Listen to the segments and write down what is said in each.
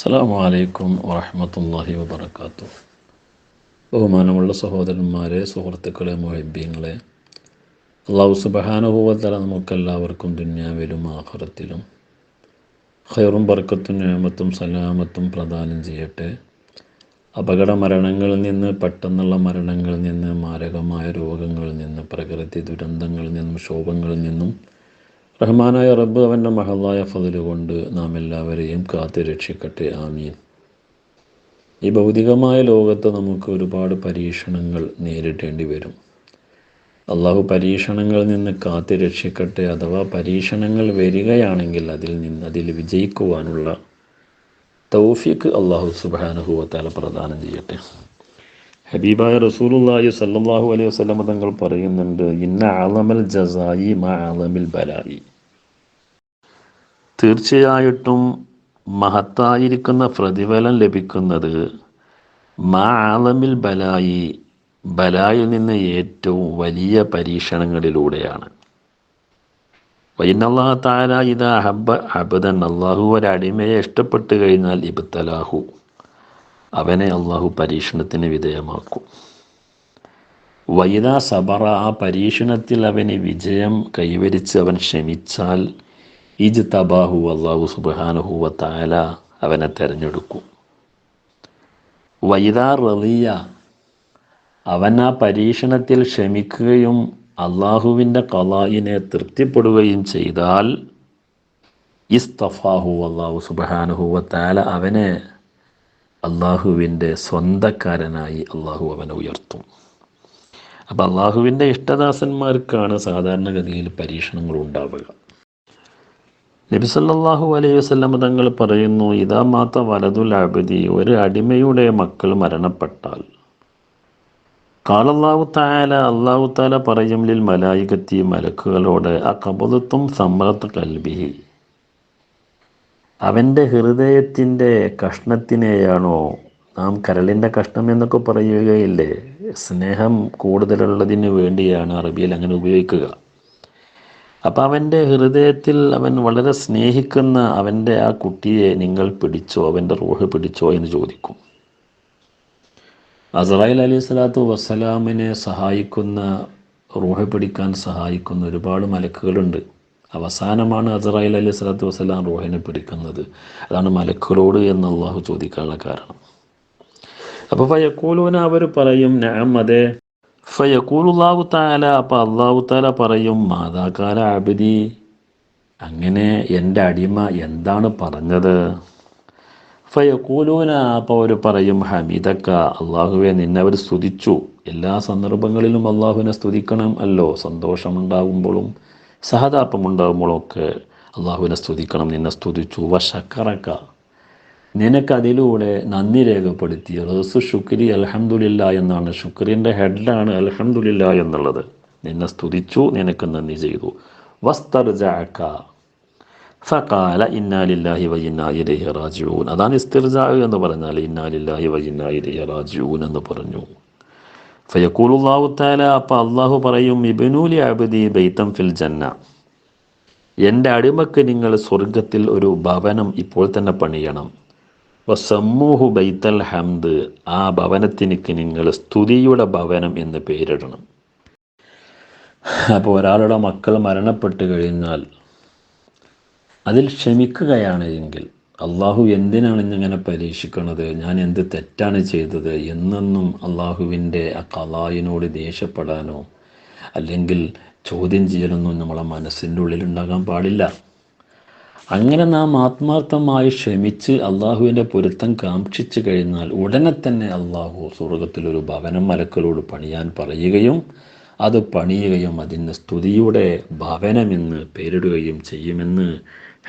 അസ്സാം വലൈക്കും വാഹമത്തല്ലാഹി വബർക്കാത്തു ബഹുമാനമുള്ള സഹോദരന്മാരെ സുഹൃത്തുക്കളെ മൊഹബീങ്ങളെ അള്ളാഹു സുബഹാനുഭവത്തല നമുക്കെല്ലാവർക്കും ദുന്യാവിലും ആഹ്റത്തിലും ഹൈറും ബർക്കത്തും നിയമത്തും സലാമത്തും പ്രദാനം ചെയ്യട്ടെ. അപകട മരണങ്ങളിൽ നിന്ന് പെട്ടെന്നുള്ള മരണങ്ങളിൽ നിന്ന് മാരകമായ രോഗങ്ങളിൽ നിന്ന് പ്രകൃതി ദുരന്തങ്ങളിൽ നിന്നും ശോഭങ്ങളിൽ നിന്നും റഹ്മാനായ റബ്ബ് അവന്റെ മഹല്ലായ ഫതിൽ കൊണ്ട് നാം എല്ലാവരെയും കാത്തു രക്ഷിക്കട്ടെ. ആമീൻ. ഈ ഭൗതികമായ ലോകത്ത് നമുക്ക് ഒരുപാട് പരീക്ഷണങ്ങൾ നേരിടേണ്ടി വരും. അള്ളാഹു പരീക്ഷണങ്ങളിൽ നിന്ന് കാത്തു രക്ഷിക്കട്ടെ അഥവാ പരീക്ഷണങ്ങൾ വരികയാണെങ്കിൽ അതിൽ നിന്ന് അതിൽ വിജയിക്കുവാനുള്ള തൗഫിക്ക് അള്ളാഹു സുബാനുഭവത്താൽ പ്രദാനം ചെയ്യട്ടെ. ഹബീബായ റസൂലുള്ളാഹി സല്ലല്ലാഹു അലൈഹി വസല്ലം തങ്ങൾ പറയുന്നുണ്ട് ഇന്ന ആലമൽ ജസായി മാ ബലായി. തീർച്ചയായിട്ടും മഹത്തായിരിക്കുന്ന പ്രതിഫലം ലഭിക്കുന്നത് മാ ആലമിൽ ബലായി ബലായിൽ നിന്ന് ഏറ്റവും വലിയ പരീക്ഷണങ്ങളിലൂടെയാണ്. വൈനല്ലാഹ താല ഇത് ഹബ്ബ അബദൻ അള്ളാഹു ഒരടിമയെ ഇഷ്ടപ്പെട്ടു കഴിഞ്ഞാൽ ഇബ്തലാഹു. അവനെ അള്ളാഹു പരീക്ഷണത്തിന് വിധേയമാക്കും. വൈദ സബറ ആ പരീക്ഷണത്തിൽ അവന് വിജയം കൈവരിച്ച് അവൻ ക്ഷമിച്ചാൽ ഇജ് തബാഹു അള്ളാഹു സുബാനുഹുവ താല അവനെ തെരഞ്ഞെടുക്കും. വൈദ റലിയ അവൻ ആ പരീക്ഷണത്തിൽ ക്ഷമിക്കുകയും അള്ളാഹുവിന്റെ കലായിനെ തൃപ്തിപ്പെടുകയും ചെയ്താൽ ഇസ്തഫാഹു അള്ളാഹു സുബാനുഹുവ താല അവനെ അള്ളാഹുവിന്റെ സ്വന്തക്കാരനായി അള്ളാഹു അവനെ ഉയർത്തും. അപ്പം അള്ളാഹുവിന്റെ ഇഷ്ടദാസന്മാർക്കാണ് സാധാരണഗതിയിൽ പരീക്ഷണങ്ങൾ ഉണ്ടാവുക. നബിസല്ലാഹു അലൈഹി വസ്ലം തങ്ങൾ പറയുന്നു ഇതാ മാത്ത വലതുൽ അബദി ഒരു അടിമയുടെ മക്കൾ മരണപ്പെട്ടാൽ. കാലല്ലാഹു താല അള്ളാഹു താല പറയും ലിൽ മലായികത്തി മലക്കുകളോട് ആ കബലത്തും സമ്മർദ്ദ കൽബിഹി. അവന്റെ ഹൃദയത്തിന്റെ കഷ്ണത്തിനെയാണോ നാം കരളിന്റെ കഷ്ണം എന്നൊക്കെ പറയുകയില്ലേ? സ്നേഹം കൂടുതലുള്ളതിന് വേണ്ടിയാണ് അറബിയിൽ അങ്ങനെ ഉപയോഗിക്കുക. അപ്പം അവന്റെ ഹൃദയത്തിൽ അവൻ വളരെ സ്നേഹിക്കുന്ന അവന്റെ ആ കുട്ടിയെ നിങ്ങൾ പിടിച്ചോ അവന്റെ റൂഹ് പിടിച്ചോ എന്ന് ചോദിക്കും. അസറായിൽ അലി സ്വലാത്തു വസ്സലാമിനെ സഹായിക്കുന്ന റൂഹ് പിടിക്കാൻ സഹായിക്കുന്ന ഒരുപാട് മലക്കുകളുണ്ട്. അവസാനമാണ് അസറായിൽ അലി സ്വലാത്തു വസ്സലാം റൂഹിനെ പിടിക്കുന്നത്. അതാണ് മലക്കുകളോട് എന്ന് അള്ളാഹു ചോദിക്കാനുള്ള കാരണം. അപ്പോൾ ഫയക്കൂലൂന അവർ പറയും ഞാൻ അതെ. ഫയക്കൂലുള്ളാഹു താല അപ്പം അള്ളാഹു താല പറയും മാതാകാല അബിദി. അങ്ങനെ എന്റെ അടിമ എന്താണ് പറഞ്ഞത്? ഫയക്കൂലൂന അപ്പോൾ അവർ പറയും ഹമീദക്ക അള്ളാഹുവെ നിന്നെ അവർ സ്തുതിച്ചു. എല്ലാ സന്ദർഭങ്ങളിലും അള്ളാഹുവിനെ സ്തുതിക്കണം അല്ലോ. സന്തോഷമുണ്ടാകുമ്പോഴും സഹതാപമുണ്ടാകുമ്പോഴും ഉണ്ടാകുമ്പോഴൊക്കെ അള്ളാഹുവിനെ സ്തുതിക്കണം നിന്നെ സ്തുതിച്ചു വശക്കറക്ക നിനക്കതിലൂടെ നന്ദി രേഖപ്പെടുത്തി റസ് ഷുക്രി അലഹമുല്ല എന്നാണ്. ഷുക്രിന്റെ ഹെഡാണ് അലഹമുല്ല എന്നുള്ളത്. നിന്നെ സ്തുതിച്ചു നിനക്ക് നന്ദി ചെയ്തു. വസ്തർജാക്ക ഫകാല ഇന്നാലില്ലാഹി വൈന്നായിരഹി റാജിഊൻ. അതാണ് ഇസ്തിർജാ എന്ന് പറഞ്ഞാൽ ഇന്നാലില്ലാഹി വൈന്നായിരഹി റാജിഊൻ എന്ന് പറഞ്ഞു. അള്ളാഹു പറയും ഫിൽ ജന്ന. എന്റെ അടിമക്ക് നിങ്ങൾ സ്വർഗത്തിൽ ഒരു ഭവനം ഇപ്പോൾ തന്നെ പണിയണം. വസമ്മൂഹു ബൈത്തൽ ഹംദ് ആ ഭവനത്തിനിക്ക് നിങ്ങൾ സ്തുതിയുടെ ഭവനം എന്ന് പേരിടണം. അപ്പോൾ ഒരാളുടെ മക്കൾ മരണപ്പെട്ട് കഴിഞ്ഞാൽ അതിൽ ക്ഷമിക്കുകയാണ് എങ്കിൽ അള്ളാഹു എന്തിനാണ് ഇന്നിങ്ങനെ പരീക്ഷിക്കുന്നത് ഞാൻ എന്ത് തെറ്റാണ് ചെയ്തത്? എന്നൊന്നും അള്ളാഹുവിന്റെ ആ കലായിനോട് ദേഷ്യപ്പെടാനോ അല്ലെങ്കിൽ ചോദ്യം ചെയ്യലൊന്നും നമ്മളെ മനസ്സിന്റെ ഉള്ളിൽ ഉണ്ടാകാൻ പാടില്ല. അങ്ങനെ നാം ആത്മാർത്ഥമായി ക്ഷമിച്ച് അള്ളാഹുവിന്റെ പൊരുത്തം കാക്ഷിച്ചു കഴിഞ്ഞാൽ ഉടനെ തന്നെ അള്ളാഹു സ്വർഗത്തിലൊരു ഭവനം മലക്കളോട് പണിയാൻ പറയുകയും അത് പണിയുകയും അതിന് സ്തുതിയുടെ ഭവനമെന്ന് പേരിടുകയും ചെയ്യുമെന്ന്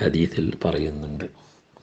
ഹദീസിൽ പറയുന്നുണ്ട്.